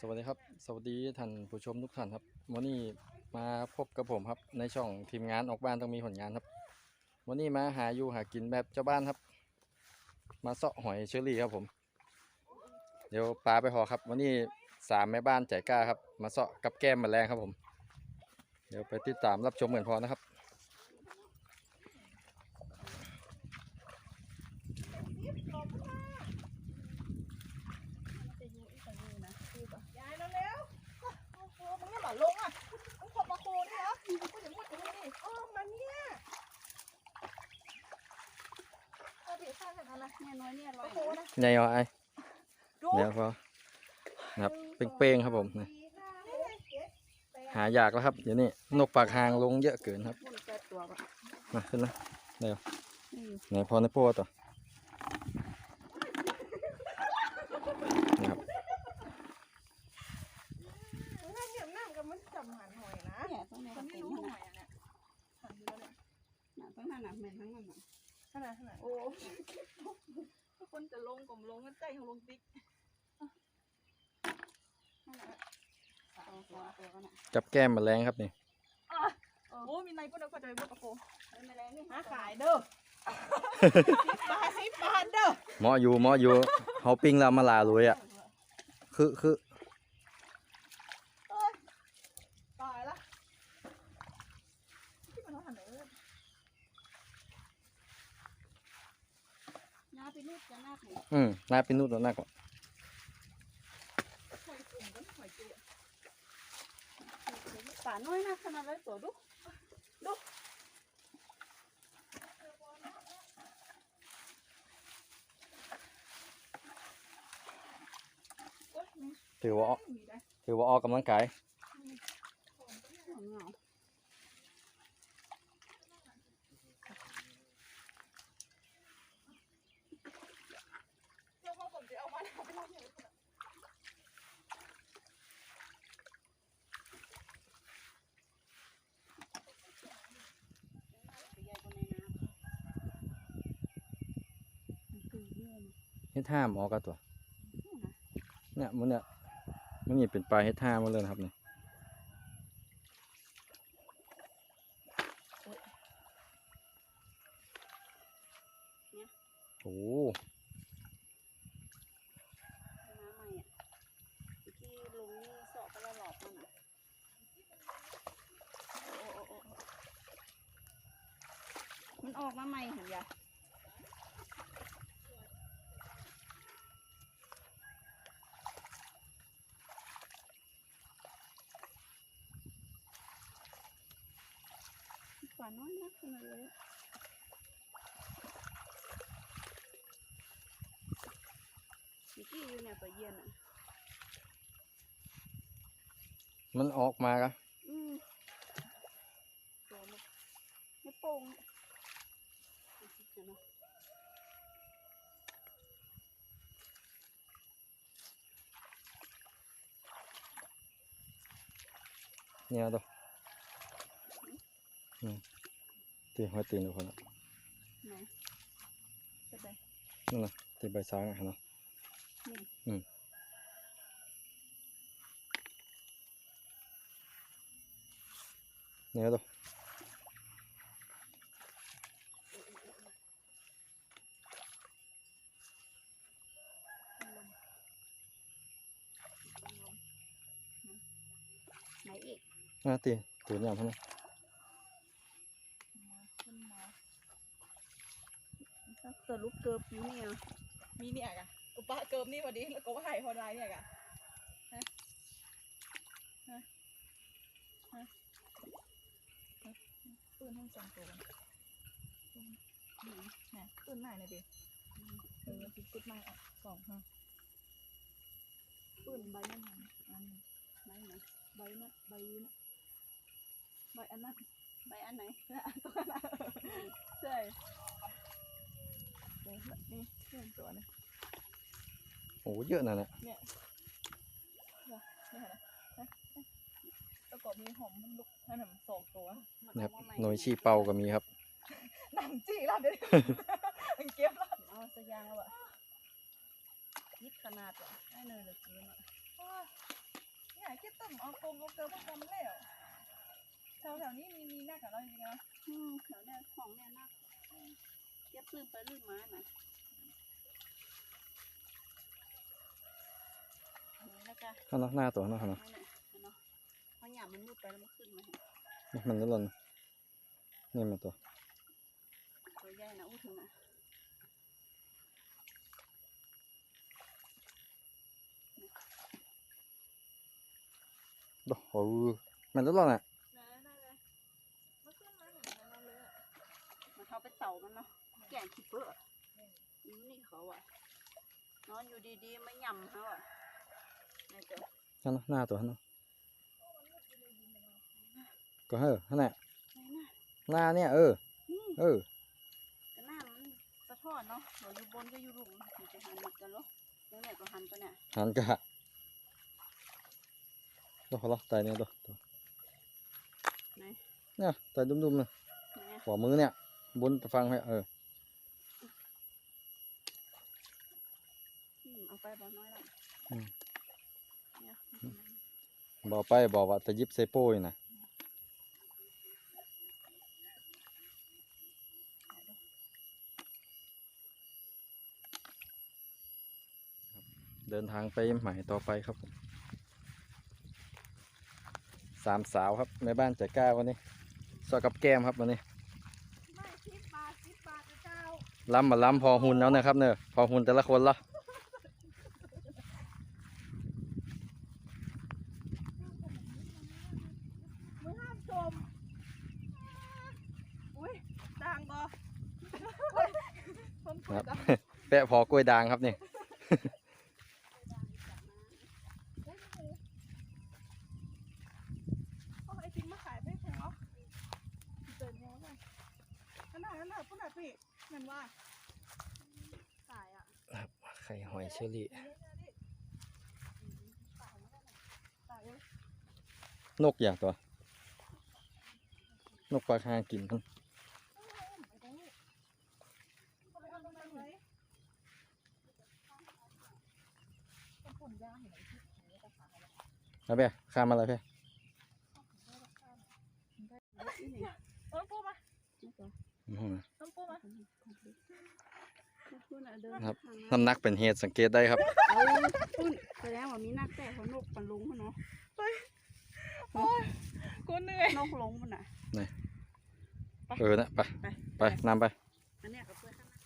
สวัสดีครับ สวัสดีท่านผู้ชมทุกท่านครับวันนี้มาพบกับผมครับ ในช่องทีมงานออกบ้านต้องมีผลงานครับวันนี้มาหาอยู่หากินแบบเจ้าบ้านครับ มาเสาะหอยเชอรี่ครับผม เดี๋ยวปลาไปหอครับ วันนี้สามแม่บ้านใจกล้าครับ มาเสาะกับแก้มแมลงครับผม เดี๋ยวไปติดตามรับชมเหมือนพอนะครับ ยายเร็วๆโอ้โหมึงไม่หล่อลงอะมึงขดมาโคนี่เหรอกูจะมุดตรงนี้ดิอ๋อมาเนี่ยเอาดิข้างกันนะเนี่ยน้อยเนี่ยร้อยโคนะ ใหญ่เหรอไอ้ดูเดี๋ยวพอนะครับเป้งๆครับผมนี่หายากแล้วครับเดี๋ยวนี้นกปากหางลงเยอะเกินครับมุดแปดตัวป่ะมาขึ้นนะนี่ไหนพอในโป้ต่อนะครับนั่นเนี่ยนั่งกับมันจำหันหอยนะเนี่ยต้องในมักนระไม่ติ่งรู้ขหนาอดยอะเนี่ยหันเยอะเลยน่ะต้องขนาดแม่นทั้งนั้นน่ะขนาดขนาดโอ้ทุก คนจะลงกลมลงกันใจของลงติ๊กเอาตัวตัวก็น่ะจับแก้มแมลงครับนี่โอ้มีในก็เดี๋ยวก็จะไปบุกกระโปรงเอาแมลงนี่หาขายเด้อสิบบาทสิบบาทเด้อหมออยู่หมออยู่เฮาปิ้งแล้วมาลาเลยอะ คือคือ เอ้ยตายละที่มันเอาหันไหนเว้ย น้าไปนูดจะนาคหนู อืมน่าเป็นนู่นน่ากว่าหอยจุ่มก็หอยจุ่มป่าน้อยนะขนาดไรตัวดุโอ๊ยมีถือว่าออกมีได้ถือว่าออกกำลังกาย เหงา เจ้าพ่อผมจะเอามาเอาไปทำอย่างอื่น ไปใหญ่กว่าในน้ำมันคือเยื่อมัน เฮ็ดท่ามออกกันตัวนี่นะเนี่ยมันเนี่ยมันนี่เป็นปลาเฮ็ดท่าหมาเลยนะครับนี่โอ้น้ำใหม่อะที่ลงนี่เสาะก็ละหลอกมันอะโอ้โอ้โอ้โอ้มันออกมาใหม่เห็นยะ ป่าน้อยนะขนาดเลยอะมีกี่อยู่ เนี่ยตัวเย็นอะมันออกมากะอืมตัวมันไม่โป่งอะเห็นไหมเนี่ยตัวอืมตีหัวตีนทุกคนอะไหนจะไปนั่นน่ะตีใบช้างอะเนาะนี่อืมเนี่ยตัวไหนอีกน่าตีตีนยาม เท่านั้นขึ้นมาถ้าเกิดลูก เกิบอยู่เนี่ยมีเนี่ยกะอุปะเกิมนี่พอดีแล้วก็ว่าหายพอได้เนี่ยกะฮะฮะฮะฮะปืนทั้งสองตัวกันปืนไหนปืนไหนเนี่ยดิเออปืนกุดไหนอะสองฮะปืนใบนั่นหันอันนี้ไหนไหนใบนั่นใบนั่นใบอันนั้นใบอันไหนและอันตัวนั้นใช่นี่นี่เพื่อนตัวนี้โอ้เยอะนั่นแหละเนี่ยเนี่ยนี่เห็นไหมนะแล้วก็มีหอมมันลุกให้มันสองตัวมันนะครับเอามาใหม่หน่วยชีเป่าก็มีครับหนังจี้แล้วเดี๋ยวมันเก็บแล้วเอาสยางแล้วอะยิดขนาดว่ะไอ้เนยเหลือเกินอะำเอากงเอาเกลือพวกกำแล้วแถวแถวๆนี้มีมีหน้ากับเราจริงๆนะอืมแถวเนี้ยของเนี่ยนักเก็บลืมไปลืมมาน่ะ อันนี้แล้วก็ข้างนอกหน้าตัวข้างนอกข้างนอกนั่นแหละเนาะเพราะหยาบมันมุดไปแล้วมันขึ้นมาเห็นนี่มันก็หล่นนี่มันตัวตัวใหญ่นะอู้ถึงอะโอ้โหมันก็หล่นอะนะนั่นเลยมันขึ้นมาเห็นมันเลยอะมันเขาไปเต่ามันเนาะแก่ขี้เปื้ออืมนี่เขาอะนอนอยู่ดีๆไม่หย่ำเขาอะ นี่เจ้าข้างนอกหน้าตัวข้างนอกก็เฮ้อนั่นแหละไหนน่ะหน้าเนี่ยเออนี่เออก็หน้ามันสะท้อนเนาะเราอยู่บนก็อยู่หลุมมันจะหันหมดกันเหรอแล้วเนี่ยก็หันก็เนี่ยหันกะตัวเขาล็อกตายเนี่ยตัวตัวไหนเนี่ยตายดุมๆเลยไหนอะขวามือเนี่ย บนฟังให้เอออืมเอาไปบ่น้อยแล้วอืมเนี่ย บอกไปบอกว่าจะยิบเซโป้ยนะเดินทางไปหมายต่อไปครับผมสามสาวครับในบ้านใจกล้าวันนี้สอกับแก้มครับวันนี้ไม่สิบบาทสิบบาทนะเจ้าล้ำมาล้ำพอหุ่นแล้วนะครับเนอะพอหุ่นแต่ละคนละ มึงห้ามชมอุ้ยดังบ่ คนพู ค ด รับ อะ แปะพ อกล้วยด่างครับนี่ เอาไอติมมาขายไปแพงเหรอเดินยังไงขนาดนั้นน่ะพุ่นน่ะพี่นั่นว่าขายอะไข่หอยเชอรี่ขายเลยนกอย่างตัวนกปลาคากินครับ เอาไปทำอะไรไว้ คนผลยางเห็นไหมที่ไหนก็ขายแล้ว เอาไปข้ามมาเลยเพ่ต้นปูมาอื้อหือต้นปูมาพุ่นน่ะเดินครับทางน้ำหนักเป็นเหตุสังเกตได้ครับเอาพุ่นแสดงว่ามีนักแต่เขานกปันลงเขาเนาะกูเหนื่อยนกลงมันน่ะเออนะไปไป ไปนำไปอันเนี้ยกับเพื่อนข้างหน้า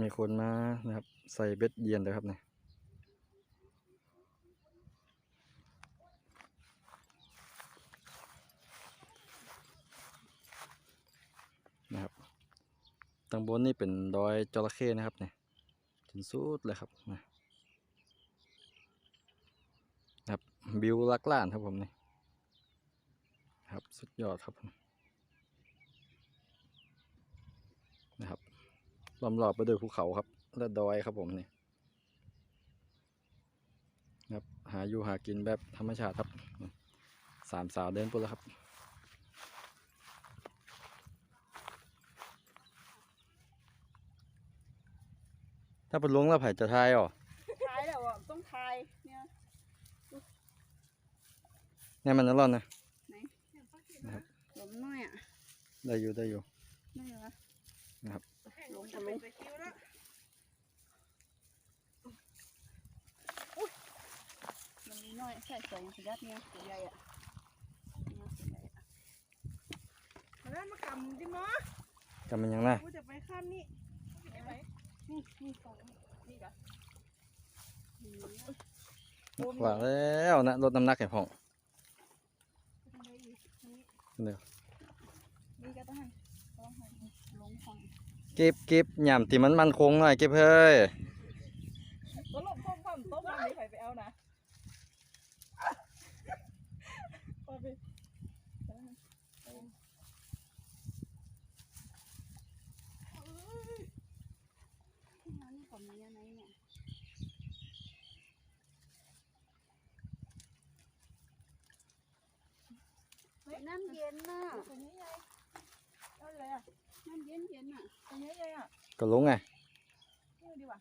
มีคนมานะครับ ใส่เบ็ดเยียนเลยครับเนี่ยนะครับตางบนนี่เป็นดอยจระเข้นะครับเนี่ยถึงสุดเลยครับนะนะครับบิวลักล้านครับผมนี่ครับ สุดยอดครับผมนะครับ ล้อมรอบไปด้วยภูเขาครับ และดอยครับผมนี่ครับหาอยู่หากินแบบธรรมชาติครับสามสาวเดินปุ๊แล้วครับถ้าเป็นลุงแล้วไผ่จะทายอ่อทายแล้วอะต้องทายเนี่ยเนี่ยมันนั่นร่อนนะหลมน้อยอะได้อยู่ได้อยู่ไม่เหรอนะครับ ลงกันลงมันมีน้อยใส่ใส่สยัดเนี่ยตัวใหญ่อะเนี่ยตัวใหญ่อะมาแล้วมากำดิมอจำมันยังไงกูจะไปข้ามนี่เห็นไหมนี่นี่สองนี่กะอืมว่าแล้วนะลดน้ำหนักให้พ่องทำไมอีกนี่เดี๋ยว นี่ก็ต้องให้ต้องให้ ลงของ เก็บเก็บหย่ำที่มันมันคงหน่อยเก็บเฮ้ยก็หลบพ่อพ่อโต๊ะมันมีใครไปเอานะไปไปที่ร้านนี่ผมมีอะไรเนี่ยน้ำเย็นน่ะตรงนี้ไงเอาแล้วอะ น้ำเย็นเย็นอะอันนี้เลยอะก็ลงไงนี่ดีกว่า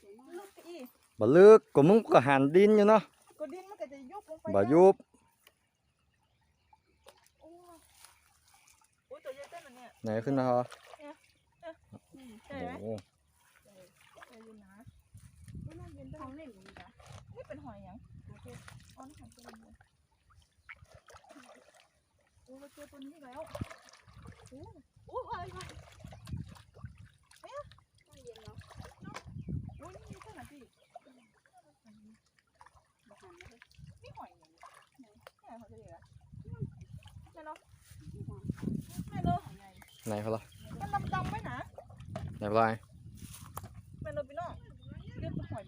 สวยมากลูกอีบ่ลึกก็มึงก็หันดินอยู่เนาะก็ดินมันก็จะยุบลงไปบ่ยุบโอ้โอ้ตัวใหญ่เต้นมันเนี่ยไหนขึ้นมาพอใช่ไหมโอ้ใช่อยู่นะไม่น่าเย็นท้ต้อองงเล่นอยู่จ้ะนี่เป็นหอยยังโอเคอ๋อนี่ของตัวนี้โอ้เราเจอตัวนี้อีกแล้วโอ้โอ้อะไรวะน้ำเย็นเนาะโอ้ยนี่ขนาดที่บอกหันนะนี่หอยอย่างนี้ไหนไหนหอยจะเด็กอะแม่เนาะไหอมแม่เนาะไหนเขาล่ะมันดำดำไหมนะไหนพลอยแม่นาะพี่น้อง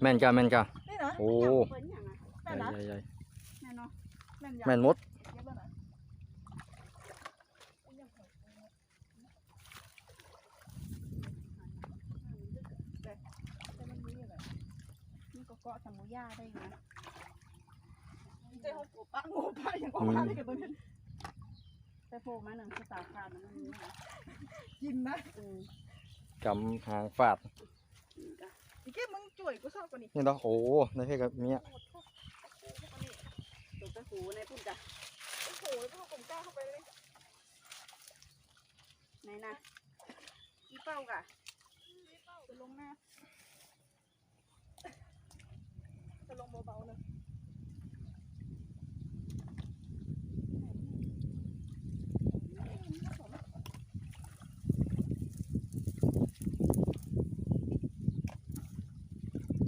แม่นกะแม่นกะนี่นะโอ้ใหญ่ใหญ่แม่เนาะแม่นมด เรียกว่าไหน แต่มันมีอะไร นี่ก็เกาะสมุย่าได้อยู่นะ เจ้าของกูปะงูปะอย่างว่าได้กับตัวนี้ แต่โผล่มาหนึ่งสตาร์คาร์มันมีนะ กินนะเออกำหางฟาดนี่ก็อีแค่มึงจ่วยกูชอบกว่านี้นี่เนาะโอ้ในเพศกับเมียตัวกระหูในพุ่นจ้ะโอ้โหพ่อผมกล้าเข้าไปเลยไหนนะอีเป้ากะจะลงหน้าจะลงเบาๆเลย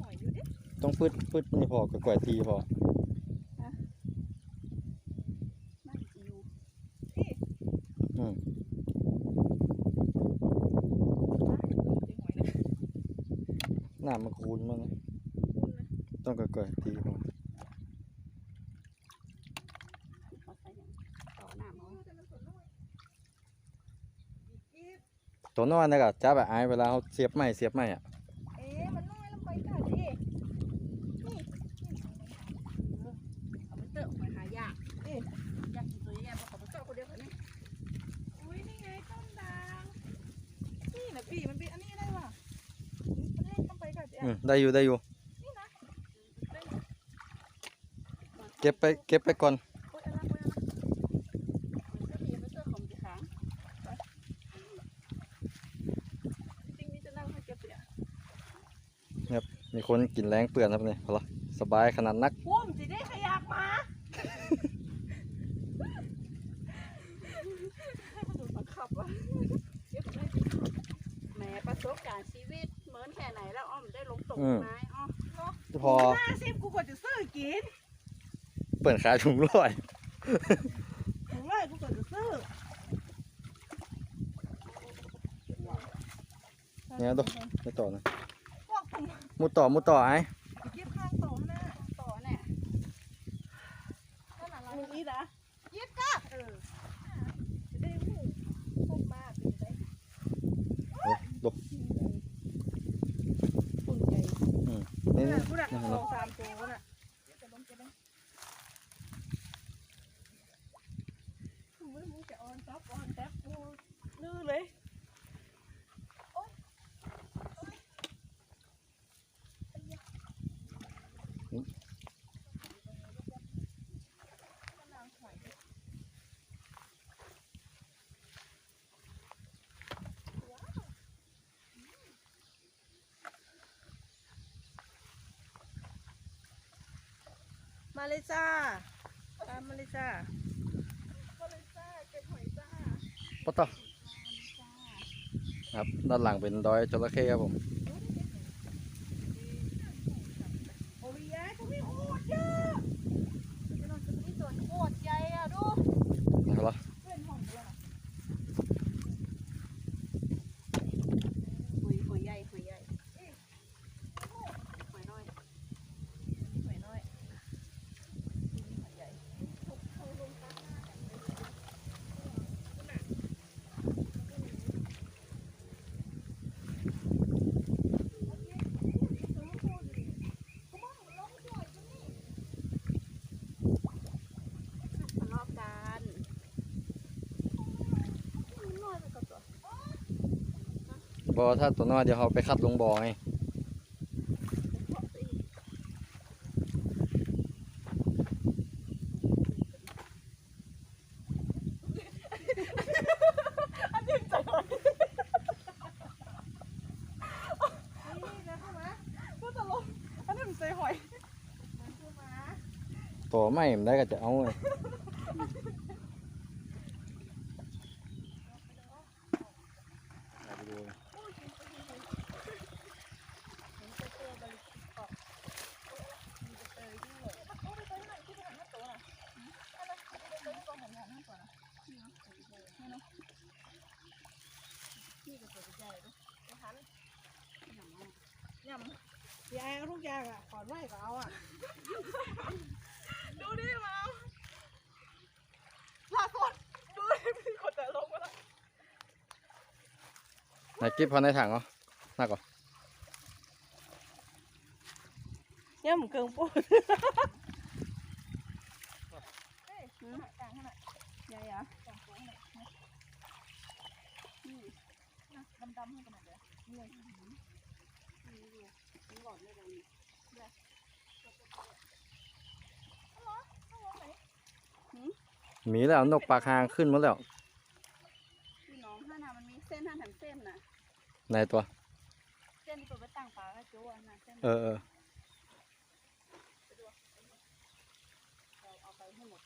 หอยอยู่ดิ ต้องพืดพืดนี่พอกับก่อยทีพอนั่นจิวพี่อืมเจอหอยนะน้ำมันคูนมันนะคุณนะต้องกับก่อยทีพอเขาใส่อย่างต่อหน้าโอ้เขาแต่มันสวยมากอีกอีกตัวน้อยนะกะจับแบบไอ้เวลาเขาเสียบไม้เสียบไม้อะ เอ๊ะมันน้อยลงไปค่ะดิ เอาไปเตอะไปหายากเอ๊ะอยากกินตัวใหญ่ๆเพราะเขาไปเจาะคนเดียวคนนี้ อุ้ยนี่ไงต้นด่างนี่นะพี่มันเป็นอันนี้ได้ว่ะมันเล่นลงไปค่ะเจ๊ อืม ได้อยู่ได้อยู่ เก็บไปเก็บไปก่อนเนี่ยมีคนกินแรงเปลือนครับเนี่ยพอละสบายขนาดนัก โสิได้ขยักมาดูสังขับว่ะเก็บได้ แหมประสบการณ์ชีวิตเหมือนแค่ไหนแล้วอ้อมได้ลงตกไม้อ้อ พอ ห้าสิบกูกว่าจะซื้อกิน เปิดขายถุงร้อยถึงเลยกูกว่าจะซื้อเนี่ยดูไปต่อนะพวกผมมุดต่อมุดต่อไอ้เก็บข้างโตนะต่อเนี่ยนั่นอะไรลูกนี้นะยิบก้าเออจะได้หูพวกบ้าเป็นไงดูปุ่นใจนี่นี่นี่กูน่ะนี่สเนาะองสามตัวน่ะจะล้มจะล้มมึงมึงจะออนซับออนแท็บกูลื้อเลย มาเลยจ้าตามมาเลยจ้ามาเลยจ้าเก็บหอยจ้าปะต่อครับด้านหลังเป็นดอยจระเข้ครับผมโอ้ยยายเขาไม่โหดเยอะจะนอนจะไม่สนโหดใหญ่อะดู นะครับ เพื่อนห้องเลยอะ หอยหอยใหญ่หอยใหญ่หอยน้อย หน่อยน้อยหอยใหญ่ ทะเลาะกัน เพราะว่าถ้าตัวน้อยเดี๋ยวเขาไปคัดลงบ่อไงอันนี้ใจหอยนี่นะเข้ามาพูดตลกอันนี้มันใจหอยมันเข้ามาตัวไม่มันได้ก็จะเอาเลยเอาไปดูเลย ยำ ยายเอาทุกอย่างอะขอนไหวก็เอาอะ ดูดิมาเอาลาสดดูดิมีคนแต่ลงมาแล้วไหนกิ๊บพอในถังเหรอหนักเหรอเนี่ยมันเกิงปูดกลางขนาดยายอะกลางโค้งเลยดำดำๆให้กันหน่อยเลยเอาเหรอเมีแล้วนกปากหางขึ้นหมาแล้วพี่น้องห้านามันมีเส้นห้าแถมเส้นน่ะในตัว เส้นที่เปิดไปตั้งปลาก็จู้อะนะเส้นเออเออเราเอาไปให้หมด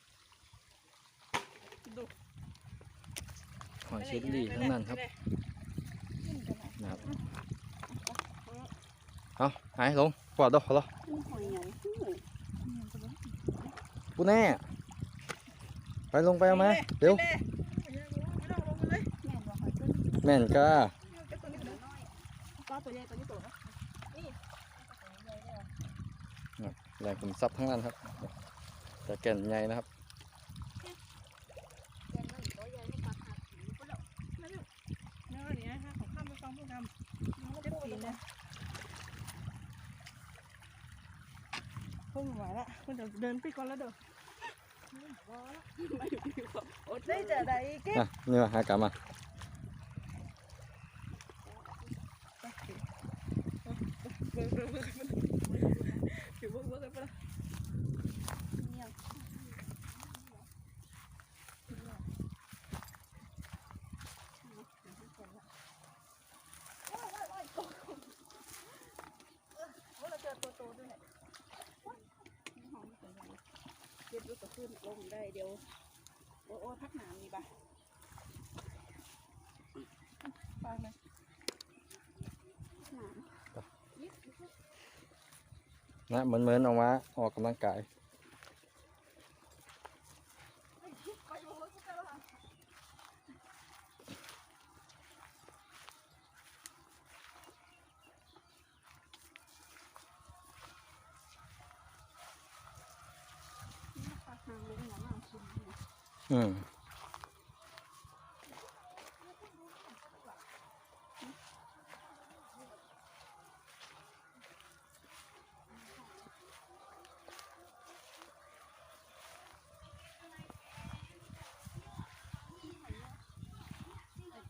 หอยเชลลี่ทั้งนั้นครับขึ้นกันหน่อยนะครับ เอาหายลงปลอดดอกเหรอนี่หอยใหญ่ที่หนึ่งปูแน่ ไปลงไปเอามาเร็วไม่ต้องลงมาเลยแม่นว่าหอยขึ้นแม่นก้าเอาแค่ตัวนี้ตัวน้อยปลาตัวใหญ่ตัวนี้ตัวนะแหล่งขุมทรัพย์ทั้งนั้นครับแต่แก่นใหญ่นะครับ เนื้อเนี้ยค่ะของข้ามไปฟังผู้ทำเจ็บปีนะพุ่งไห วละคุณเดี๋ยวเดินไปก่อนแล้วเด้อไม่ดีกว่าอดได้จะได้เก็บ อะนี่มาหากลับมา เบิกเบิกเบิกถือเบิกเบิกกันไปละ เนี่ย ว่าเราเจอตัวโตด้วยเนี่ยเก็บลูกกระ ขึ้นลงได้เดี๋ยว โอ้โอ้พักหนามนี่ป่ะปางเลยนะเหมือนเหมือนๆออกมาออกกำลังกาย อืม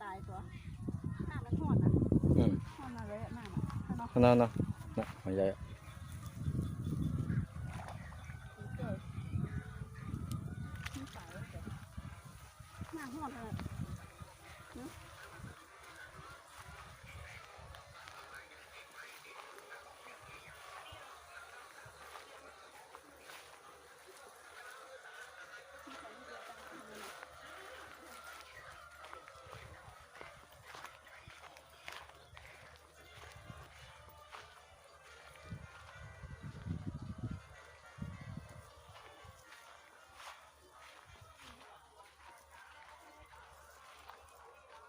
ตายตัวหน้ามันหอดนะ อืม หอดอะไรหน้ามันข้างนอก นั่นเนาะนะหอย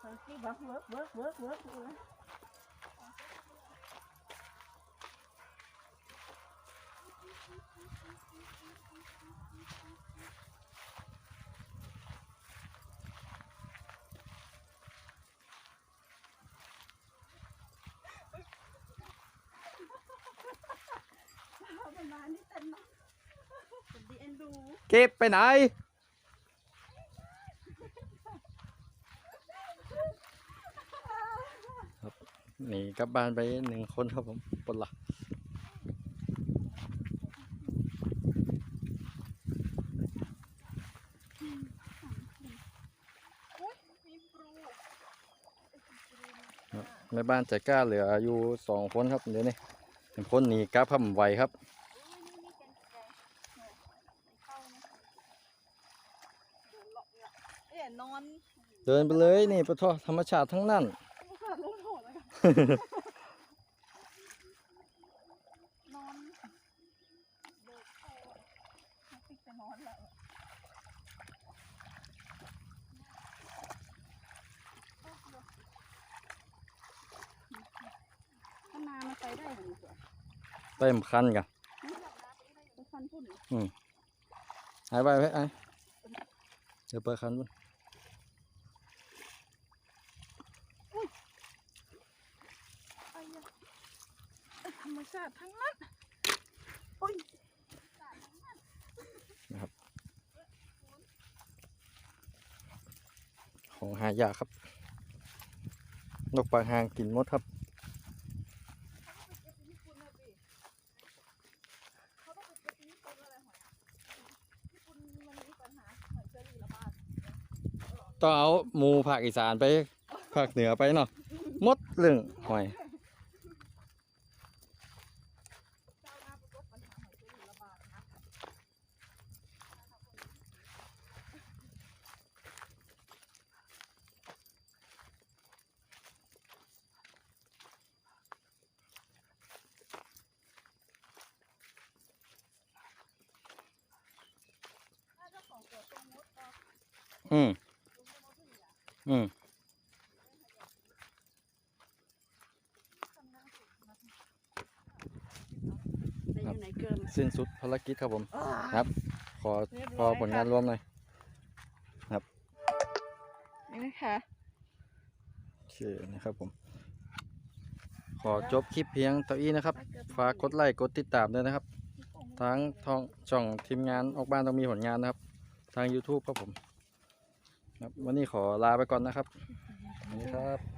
เป็นดีเอ็นดูเก็บไปไหน หนีกลับบ้านไปหนึ่งคนครับผมปนละมีปลูแม่บ้านใจกล้าเหลืออยู่สองคนครับเดี๋ยวนี้หนึ่งคนหนีกลับพัมไวครับเอ๋นอนเดินไปเลยนี่ปะทอธรรมชาติทั้งนั้น นอนเบิกเข้าอะไม่ติดจะนอนแล้วอะถ้านามันไปได้เหรอเนี่ยเต็มคันกันไปฟันพุ่นหายไปไหมไอ้เดี๋ยวเปิดคันบุน ไอ้ยะไอ้ธรรมชาติทั้งนั้นโอ้ย ของหายากครับ นกปลาหางกินมดครับต้องเอาหมูภาคอีสานไปภาคเหนือไปเนาะมดเรื่องหอย เจ้าหน้าประสบปัญหาหอยเชอรี่ระบาดนะ ถ้าเจ้าของตัวตรงมดก็ อืมลุงก็มดถึงอย่าอืมทำหน้าสุดนะในอยู่ไหนเกินสิ้นสุดภารกิจครับผม ครับ ขอเรียบขร้ออยผลงานค่ะรวมหน่อยนี่นะคะโอเคนะครับผม ขอจบคลิปเพียงเท่านี้นะครับ ฝากกดไลค์ กดติดตามด้วยนะครับ ทั้งทองช่องทีมงานออกบ้านต้องมีผลงานนะครับ ทาง YouTube ครับผม ครับ วันนี้ขอลาไปก่อนนะครับสวัสดีครับ